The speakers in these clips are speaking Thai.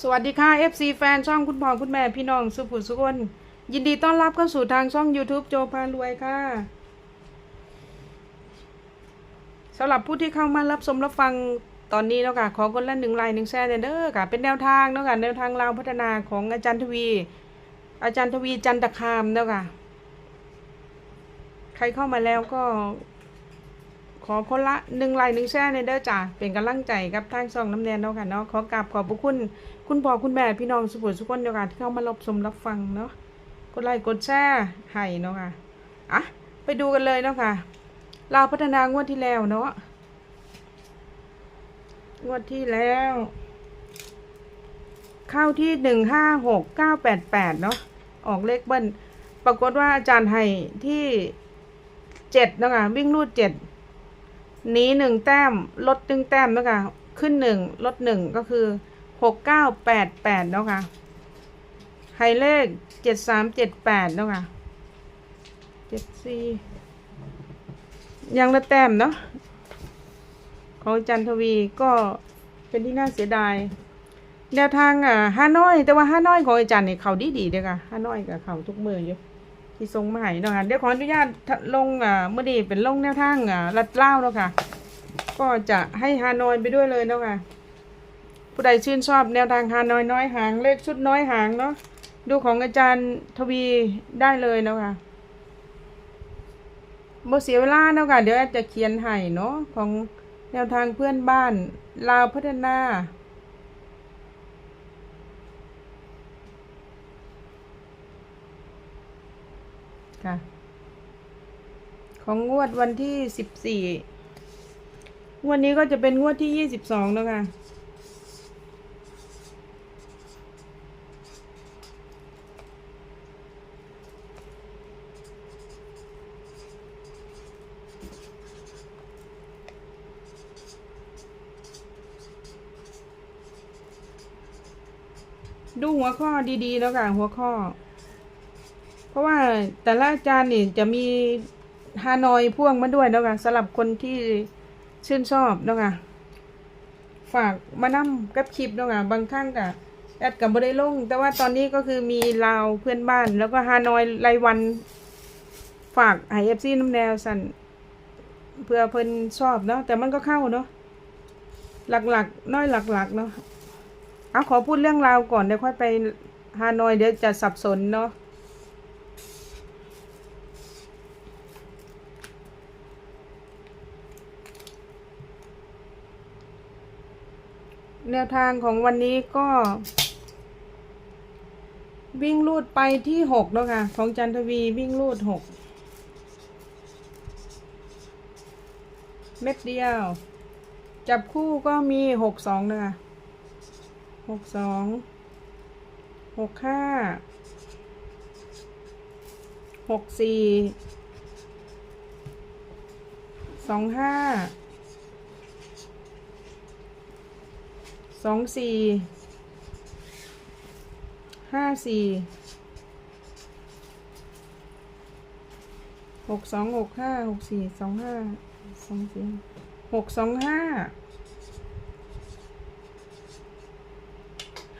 สวัสดีค่ะ FC แฟนช่องคุณพ่อคุณแม่พี่น้องสุภุสุคนยินดีต้อนรับเข้าสู่ทางช่อง YouTube โจพารวยค่ะสำหรับผู้ที่เข้ามารับชมรับฟังตอนนี้เนาะค่ะขอคนละหนึ่งไลน์หนึ่งแชร์เด้อค่ะเป็นแนวทางเนาะค่ะแนวทางเราวพัฒนาของอาจารย์ทวี อาจารย์ทวีจันตคามเนาะค่ะใครเข้ามาแล้วก็ ขอคนละหนึ่งไลน์หนึ่งแชร์ในเด้อจ้าเป็นกำลังใจกับทางช่องน้ำแดนเนาะค่ะเนาะขอกราบขอบพระคุณ คุณพ่อคุณแม่พี่น้องสุภุสุคนเดียวกันที่เข้ามารับชมรับฟังเนาะกดไลค์กดแชร์ให้เนาะค่ะอะไปดูกันเลยเนาะค่ะเราวพัฒนางวดที่แล้วเนาะงวดที่แล้ว เข้าที่หนึ่งห้าหกเก้าแปดแปดเนาะออกเลขเบิ้ลปรากฏว่าอาจารย์ให้ที่เจ็ดเนาะค่ะวิ่งรูดเจ็ด นีหนึ่งแต้มลดหนึ่งแต้มแล้วค่ะ ขึ้นหนึ่งลดหนึ่งก็คือหกเก้าแปดแปดแล้วค่ะไฮเลขเจ็ดสามเจ็ดแปดแล้วค่ะเจ็ดสี่ยังละแต้มเนาะของจันทวีก็เป็นที่น่าเสียดายแนวทางอะห้าน้อย แต่ว่าห้าน้อยของอาจารย์เนี่ยเขาดีดีเด้อค่ะห้าน้อยกับเขาทุกมืออยู่ ที่ทรงมาให้เนาะค่ะเดี๋ยวขออนุญาตลงอ่าเมื่อดีเป็นลงแนวทางอ่าลัดเล่าเนาะค่ะ ก็จะให้ฮานอยไปด้วยเลยเนาะค่ะ ผู้ใดชื่นชอบแนวทางฮานอยน้อยหางเลขชุดน้อยหางเนาะดูของอาจารย์ทวีได้เลยเนาะค่ะบ่เสียเวลาเนาะค่ะเดี๋ยวจะเขียนให้เนาะของแนวทางเพื่อนบ้านลาวพัฒนา ค่ะ ของงวดวันที่สิบสี่งวดนี้ก็จะเป็นงวดที่ยี่สิบสองแล้วค่ะ ดูหัวข้อดีๆแล้วค่ะ หัวข้อ เพราะว่าแต่ละอาจารย์นี่จะมีฮานอยพ่วงมาด้วยแล้วค่ะสำหรับคนที่ชื่นชอบแล้วค่ะฝากมานั่กับคลิปแล้วค่ะบางครั้งกับแอดกับบได้ลงแต่ว่าตอนนี้ก็คือมีลาวเพื่อนบ้าน แล้วก็ฮานอยรายวัน ฝากไอเอฟซีน้ำแนวสันเพื่อเพิ่นชอบเนาะแต่มันก็เข้าเนาะหลักๆ น้อยหลักๆเนาะเอาขอพูดเรื่องราวก่อนเดี๋ยวค่อยไปฮานอยเดี๋ยวจะสับสนเนาะ แนวทางของวันนี้ก็ วิ่งลูดไปที่หกแล้วค่ะ ของจันทวีวิ่งลูดหกเม็ดเดียว จับคู่ก็มีหกสองนะคะหกสองหกห้าหกสี่สองห้า สองสี่ห้าสี่หกสองหกห้าหกสี่สองห้าสองสี่หกสองห้า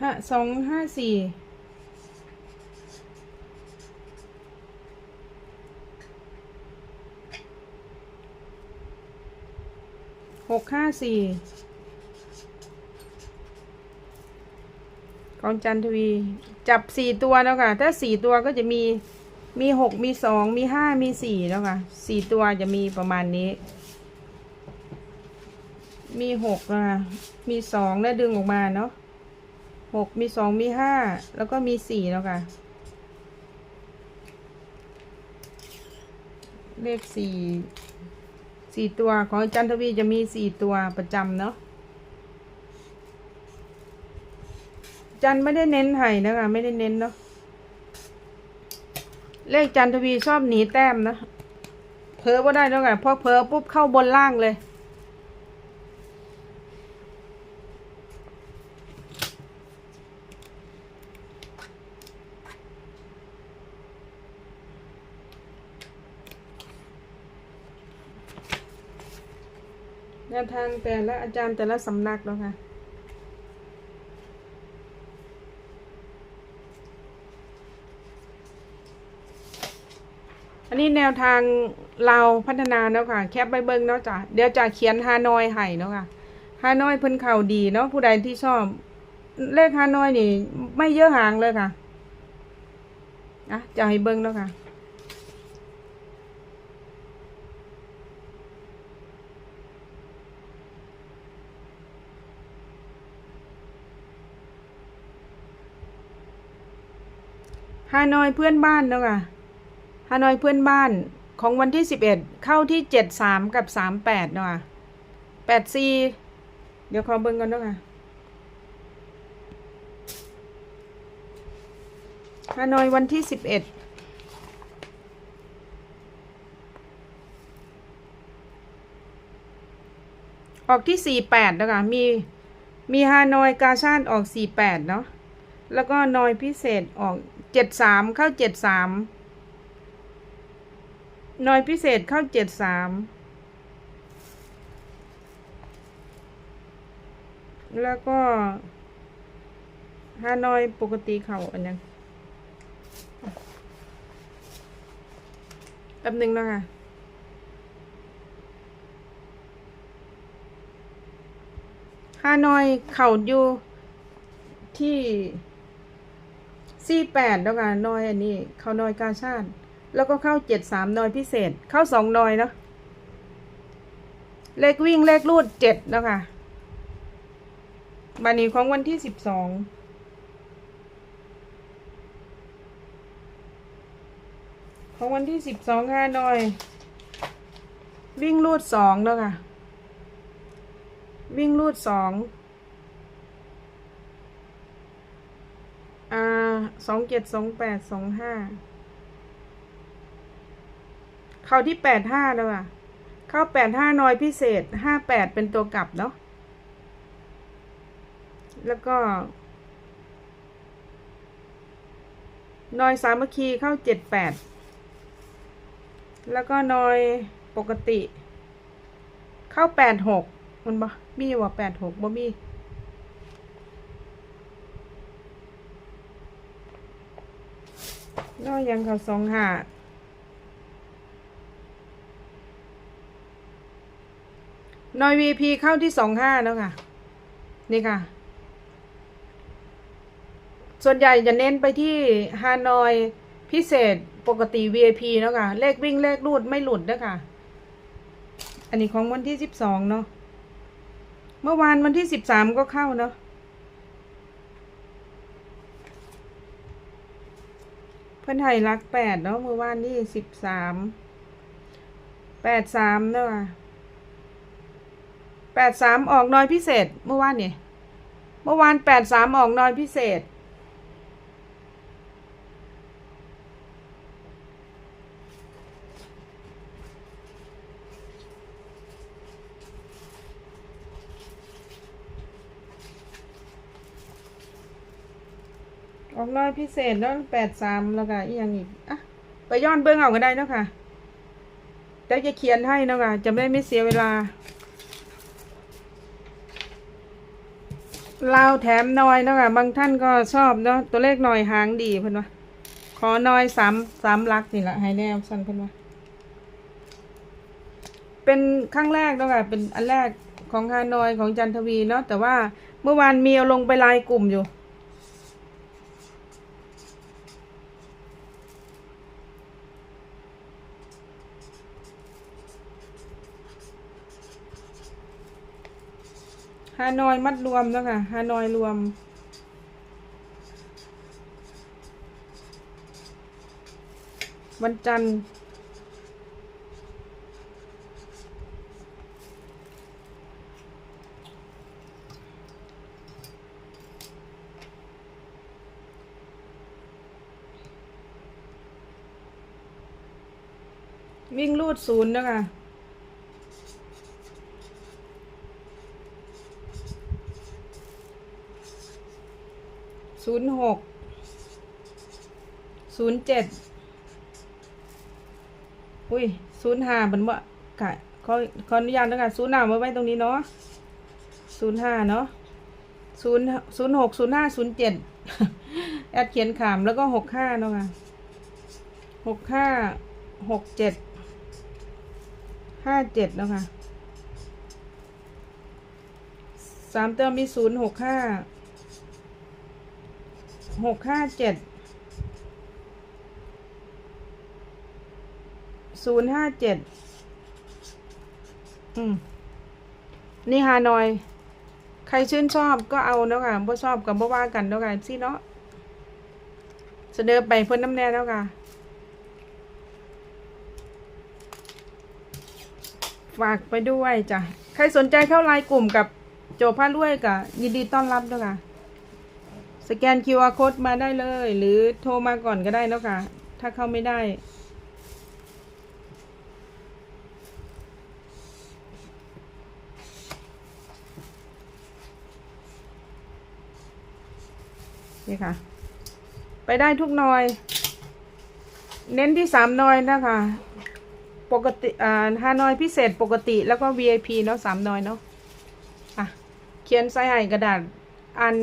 ห้าสองห้าสี่หกห้าสี่ ของจันทวี จับสี่ตัวแล้วค่ะ ถ้าสี่ตัวก็จะมีมีหกมีสองมีห้ามีสี่แล้วค่ะสี่ตัวจะมีประมาณนี้ มีหกนะคะมีสองแล้วดึงออกมาเนาะหกมีสองมีห้าแล้วก็มีสี่แล้วค่ะ เลขสี่สี่ตัวของจันทวีจะมีสี่ตัวประจำเนาะ จันไม่ได้เน้นให้นะคะ ไม่ได้เน้นเนาะเลขจันทวีชอบหนีแต้มนะเพอว่าได้แล้วไงพอเพอปุ๊บเข้าบนล่างเลยแนวทางแต่ละอาจารย์แต่ละสำนักแล้วค่ะ นี้แนวทางเราพัฒนาเนาะค่ะ แคปไปเบิ่งเนาะจ้ะเดี๋ยวจะเขียนฮานอยให้เนาะค่ะฮานอยเพิ่นเข่าดีเนาะผู้ใดที่ชอบ เลขฮานอยนี่ ไม่เยอะห่างเลยค่ะอะจะให้เบิ่งเนาะค่ะฮานอยเพื่อนบ้านเนาะค่ะ ฮานอยเพื่อนบ้านของวันที่ 11 เข้าที่ 73 กับ 38เนาะ84 เดี๋ยวขอเบิ่งก่อนด้วยค่ะฮานอยวันที่ 11ออกที่ 48 นะค่ะมี มีฮานอยกาชาดออก 48 เนาะ แล้วก็นอยพิเศษออก 73 เข้า 73 หน่วยพิเศษเข้าเจ็ดสามแล้วก็ฮานอยปกติเขาอันยังแป๊บนึ่งแล้ค่ะฮานอยเข่าอยู่ที่สี่แปดแล้วกันนอยอันนี้ เขานอยกาชาติ แล้วก็เข้าเจ็ดสามนอยพิเศษ เข้าสองนอยเนาะเลขวิ่งเลขรูดเจ็ดแล้วค่ะบันนี้ของวันที่สิบสองของวันที่สิบสองฮานอย วิ่งรูดสองแล้วค่ะ วิ่งรูดสองอ่าสองเจ็ดสองแปดสองห้า เข้าที่แปดห้าแล้วค่ะ เข้าแปดห้านอยพิเศษห้าแปดเป็นตัวกลับเนาะ แล้วก็นอยสามัคคีเข้าเจ็ดแปด แล้วก็นอยปกติ เข้าแปดหกมันบ่มีว่าแปดหกบ่มี นอยยังเขาสองห้า นอยวีพีเข้าที่สองห้าแล้วค่ะ นี่ค่ะ ส่วนใหญ่จะเน้นไปที่ฮานอยพิเศษปกติ VIP เนาะค่ะ เลขวิ่งเลขรูดไม่หลุดนะคะอันนี้ของวันที่สิบสองเนาะ เมื่อวานวันที่สิบสามก็เข้าเนาะเพื่อนไทยรักแปดเนาะเมื่อวานนี่สิบสามแปดสามเนาะ แปดสามออกน้อยพิเศษ เมื่อวานนี่เมื่อวานแปดสามออกน้อยพิเศษ ออกน้อยพิเศษเนาะแปดสามแล้วก็อีกอย่างอีกอะไปย้อนเบื้องเอาก็ได้เนาะค่ะเดี๋ยวจะเขียนให้เนาะค่ะจะไม่ไม่เสียเวลา ลาวแถมน้อยเนาะค่ะบางท่านก็ชอบเนาะตัวเลขน้อยหางดีเพื่อนว่าขอน้อยสามสามลักนี่แหละให้แนวสั้นเพื่อนว่าเป็นครั้งแรกเนาะค่ะเป็นอันแรกของฮานอยของจันทวีเนาะแต่ว่าเมื่อวานมีเอาลงไปลายกลุ่มอยู่ ฮานอยมัดรวมแล้วค่ะฮานอยรวม วันจันทร์วิ่งลูดศูนย์นะคะ ศูนย์หกศูนย์เจ็ดอุ้ยศูนย์ห้ามันว่ากะขอขออนุญาตนะคะศูนย์ห้ามาไว้ตรงนี้เนาะศูนย์ห้าเนาะศูนย์ศูนย์หกศูนย์ห้าศูนย์เจ็ดแอดเขียนขามแล้วก็หกห้าเนาะค่ะหกห้าหกเจ็ดห้าเจ็ดแล้วค่ะสามเตัวมีศูนย์หกห้า หกห้าเจ็ดศูนย์ห้าเจ็ดอืม นี่ฮานอย ใครชื่นชอบก็เอาเนาะค่ะบ่ชอบกับบ่ว่ากันเนาะค่ะสิเนาะเสนอไปเพิ่นน้ำแน่แล้วค่ะฝากไปด้วยจ้ะ ใครสนใจเข้าไลน์กลุ่มกับโจผ้าล้วยกับยินดีต้อนรับเนาะค่ะ สแกน QR code มาได้เลย หรือโทรมาก่อนก็ได้นะค่ะ ถ้าเข้าไม่ได้ นี่ค่ะ ไปได้ทุกหน่อย เน้นที่สามหน่อยนะคะ ปกติอ่าห้าหน่อยพิเศษปกติแล้วก็ VIP เนาะสามหน่อยเนาะอะ เขียนใส่ให้กระดาษอ่าน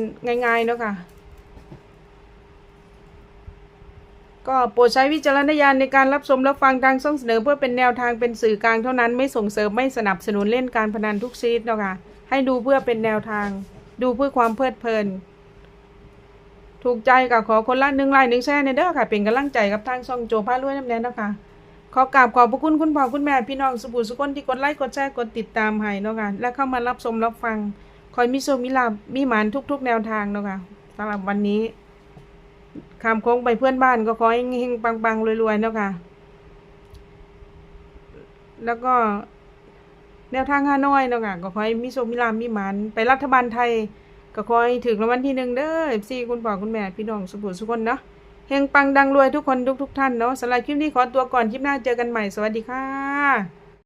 ง่ายๆเนาะค่ะ ก็โปรดใช้วิจารณญาณในการรับชมรับฟังทางช่องเสนอเพื่อเป็นแนวทางเป็นสื่อกลางเท่านั้นไม่ส่งเสริมไม่สนับสนุนเล่นการพนันทุกชนิดนะคะให้ดูเพื่อเป็นแนวทาง ดูเพื่อความเพลิดเพลิน ถูกใจกับขอคนละหนึ่งไลน์หนึ่งแชร์ในเด้อค่ะ เป็นกำลังใจกับทางช่องโจพาลุวยน้ำแดงนะคะขอกราบขอบพระคุณคุณพ่อคุณแม่พี่น้องสุภูสุคนที่กดไลค์กดแชร์กดติดตามให้เนาะค่ะและเข้ามารับชมรับฟังคอยมิโซมิลาบมีหมานทุก ๆ แนวทางเนาะค่ะสำหรับวันนี้ คำโค้งไปเพื่อนบ้านก็ขอให้เฮงปังๆรวยๆเนาะค่ะ แล้วก็แนวทางฮาน้อยเนาะค่ะก็ขอให้มิโซมิลาบมีหมานไปรัฐบาลไทย ก็ขอให้ถึงรางวัลที่หนึ่งเด้อเอฟซีคุณพ่อคุณแม่พี่น้องสุภูสุคนเนาะเฮงปังดังรวยทุกคนทุกทุกท่านเนาะสำหรับคลิปนี้ขอตัวก่อนคลิปหน้าเจอกันใหม่สวัสดีค่ะ